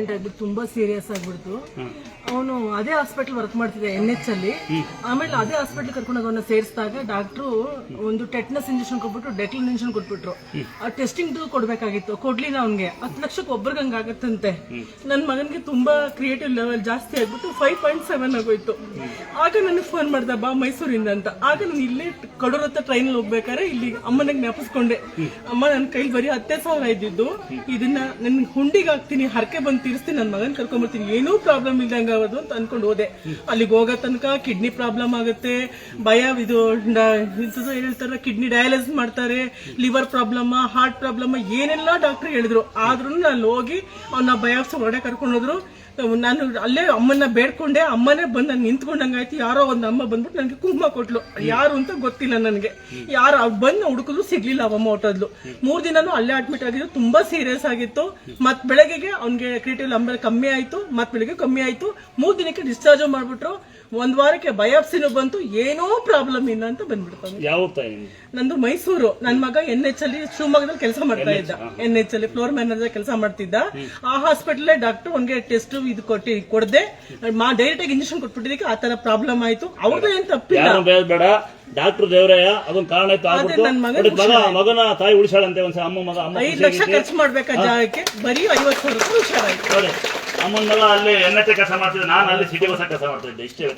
ಆಗ್ಬಿಟ್ಟು ತುಂಬಾ ಸೀರಿಯಸ್ ಆಗ್ಬಿಡ್ತು. ಅವನು ಅದೇ ಹಾಸ್ಪಿಟಲ್ ವರ್ಕ್ ಮಾಡ್ತಿದ್ದೆ ಎನ್ ಎಚ್ ಅಲ್ಲಿ. ಆಮೇಲೆ ಅದೇ ಹಾಸ್ಪಿಟಲ್ ಕರ್ಕೊಂಡು ಅವನ್ನ ಸೇರಿಸಿದಾಗ ಡಾಕ್ಟ್ರು ಒಂದು ಟೆಟ್ನಸ್ ಇಂಜೆಕ್ಷನ್ ಕೊಟ್ಬಿಟ್ಟು ಡೆಕ್ಲಿನ್ ಇಂಜೆಕ್ಷನ್ ಕೊಟ್ಬಿಟ್ರು. ಆ ಟೆಸ್ಟಿಂಗ್ ಕೊಡ್ಬೇಕಾಗಿತ್ತು ಕೊಡ್ಲಿಲ್ಲ ಅವ್ನಿಗೆ. ಹತ್ತು ಲಕ್ಷಕ್ಕೆ ಒಬ್ಬರಿಗೆ ಹಂಗಾಗತ್ತಂತೆ ನನ್ನ ಮಗನಿಗೆ ತುಂಬಾ ಕ್ರಿಯೇಟಿವ್ ಲೆವೆಲ್ ಜಾಸ್ತಿ ಆಗ್ಬಿಟ್ಟು ಫೈವ್ ಪಾಯಿಂಟ್ ಸೆವೆನ್ ಆಗೋಯ್ತು. ಆಗ ನನಗೆ ಫೋನ್ ಮಾಡ್ದ ಬಾ ಮೈಸೂರಿಂದ ಅಂತ. ಆಗ ನಾನು ಇಲ್ಲೇ ಕಡೂರ್ ಹತ್ರ ಟ್ರೈನ್ ಹೋಗ್ಬೇಕಾದ್ರೆ ಇಲ್ಲಿ ಅಮ್ಮನಿಗೆ ಜ್ಞಾಪಿಸ್ಕೊಂಡೆ. ಅಮ್ಮ ನನ್ನ ಕೈಲಿ ಬರೀ ಹತ್ತೇ ಸಾವಿರ ಇದ್ದಿದ್ದು. ಇದನ್ನ ನನ್ ಹುಂಡಿಗೆ ಹಾಕ್ತೀನಿ ಹರಕೆ ಬಂದು ತೀರಿಸ್ತೀನಿ ನನ್ನ ಮಗನ್ ಕರ್ಕೊಂಡ್ಬರ್ತೀನಿ ಏನೂ ಪ್ರಾಬ್ಲಮ್ ಇಲ್ದಂಗ ಆಗೋದು ಅಂತ ಅನ್ಕೊಂಡು ಹೋದೆ. ಅಲ್ಲಿಗೆ ಹೋಗೋ ತನಕ ಕಿಡ್ನಿ ಪ್ರಾಬ್ಲಮ್ ಆಗುತ್ತೆ. ಭಯ, ಇದು ಹೇಳ್ತಾರ ಕಿಡ್ನಿ ಡಯಾಲಿಸಿಸ್ ಮಾಡ್ತಾರೆ. ಲಿವರ್ ಪ್ರಾಬ್ಲಮ್ ಹಾರ್ಟ್ ಪ್ರಾಬ್ಲಮ್ ಏನೆಲ್ಲ ಡಾಕ್ಟರ್ ಹೇಳಿದ್ರು. ಆದ್ರೂ ನಾನು ಹೋಗಿ ಅವನ್ನ ಹೊರಡೆ ಕರ್ಕೊಂಡು ಹೋದ್ರು. ನಾನು ಅಲ್ಲೇ ಅಮ್ಮನ್ನ ಬೇಡ್ಕೊಂಡೆ. ಅಮ್ಮನೇ ಬಂದು ನಾನು ನಿಂತ್ಕೊಂಡಂಗಾಯ್ತು ಯಾರೋ ಒಂದು ಅಮ್ಮ ಬಂದ್ಬಿಟ್ಟು ನನಗೆ ಕುಂಕುಮ ಕೊಟ್ಲು. ಯಾರು ಅಂತ ಗೊತ್ತಿಲ್ಲ ನನಗೆ. ಯಾರು ಬಂದು ಹುಡುಕಿದ್ರು ಸಿಗ್ಲಿಲ್ಲ ಅವಮ್ಮ ಹೊಟ್ಟದ್ಲು ಮೂರ್ ದಿನಾನು ಅಲ್ಲೇ ಅಡ್ಮಿಟ್ ಆಗಿದ್ರು ತುಂಬಾ ಸೀರಿಯಸ್ ಆಗಿತ್ತು. ಮತ್ ಬೆಳಗ್ಗೆಗೆ ಅವ್ನಿಗೆ ಕ್ರಿಯೇಟಿವ್ ನಂಬರ್ ಕಮ್ಮಿ ಆಯಿತು ಮತ್ ಬೆಳಿಗ್ಗೆ ಕಮ್ಮಿ ಆಯಿತು. ಮೂರ್ ದಿನಕ್ಕೆ ಡಿಸ್ಚಾರ್ಜ್ ಮಾಡಿಬಿಟ್ರು. ಒಂದ್ ವಾರಕ್ಕೆ ಬಯಾಪ್ಸಿನೂ ಬಂತು. ಏನೋ ಪ್ರಾಬ್ಲಮ್ ಇಲ್ಲ ಅಂತ ಬಂದ್ಬಿಡ್ತಾನೆ ಯಾವ ನಂದು ಮೈಸೂರು. ನನ್ನ ಮಗ ಎನ್ ಎಚ್ ಅಲ್ಲಿ ಶಿವಮೊಗ್ಗದಲ್ಲಿ ಕೆಲಸ ಮಾಡ್ತಾ ಇದ್ದ. ಎನ್ ಎಚ್ ಅಲ್ಲಿ ಫ್ಲೋರ್ ಮ್ಯಾನೇಜರ್ ಕೆಲಸ ಮಾಡ್ತಿದ್ದ. ಆ ಹಾಸ್ಪಿಟಲ್ ಡಾಕ್ಟರ್ ಅವ್ನಿಗೆ ಟೆಸ್ಟ್ ಇದು ಕೊಟ್ಟಿ ಕೊಡದೆ. ಡೈರೆಕ್ಟ್ ಆಗಿ ಇಂಜೆಕ್ಷನ್ ಕೊಟ್ಬಿಟ್ಟಿದ್ದಕ್ಕೆ ಆ ತರ ಪ್ರಾಬ್ಲಮ್ ಆಯ್ತು. ಅವ್ರದ್ದು ಏನ್ ತಪ್ಪಿಲ್ಲ. ಡಾಕ್ಟರ್ ದೇವರಯ್ಯ ಅದೊಂದು ಕಾರಣ ಇತ್ತು ಆಗ್ಬಿಟ್ಟು. ನನ್ ಮಗ ಮಗನ ತಾಯಿ ಉಳಿಸಾಳಂತೆ ಒಂದ್ಸಲ ಅಮ್ಮ ಮಗ ಅಮ್ಮ ಐದ್ ಲಕ್ಷ ಖರ್ಚು ಮಾಡ್ಬೇಕಾ ಜಾಗಕ್ಕೆ? ಬರೀ ಐವತ್ತು ಸಾವಿರ ರೂಪಾಯಿ ಹುಷಾರಾಯ್ತು ನೋಡಿ ಅಮ್ಮನ ಮಗ ಅಲ್ಲಿ ಎನ್ ಎಚ್ ಕೆಲಸ ಮಾಡ್ತಿದ್ದೆ ನಾನು ಅಲ್ಲಿ ಸಿಟಿ ಬಸ್ ಕೆಲಸ ಮಾಡ್ತಿದ್ದೆ ಇಷ್ಟೇ.